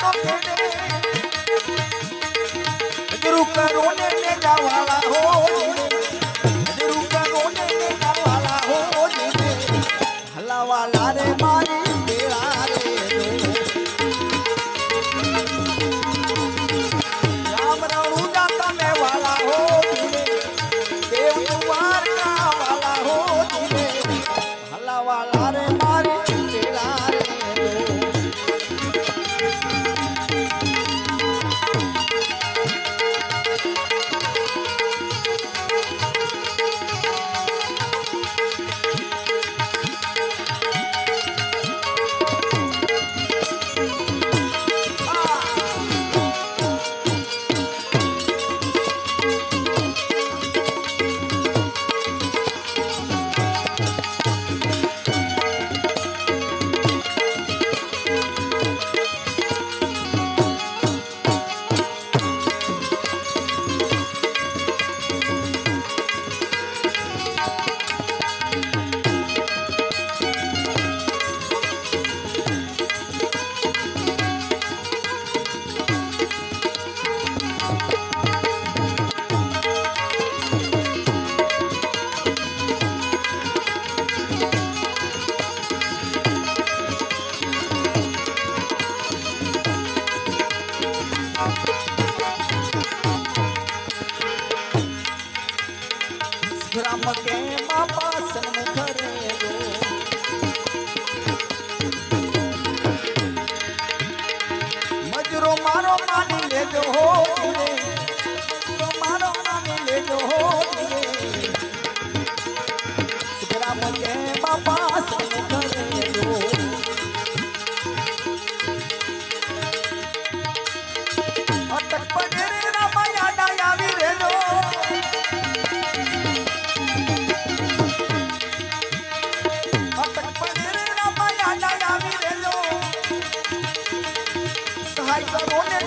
તો કેડે ગુરુ કરો ને ને હો ગુરુ કરો ને ને હો હલાવાલા રે મારી વાલા રે મારી બેળા રે ગ્રામ કે બાપા સન્મુખ રેજો મજરો મારો માની લેજો હો મારો માની લેજો હો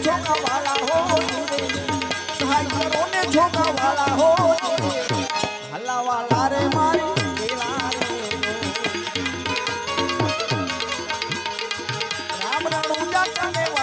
છોકા વાળા હો સહાય કરો ને છોકા વાળા હો હલાવાલા રે મારી રામ રામ ઉજા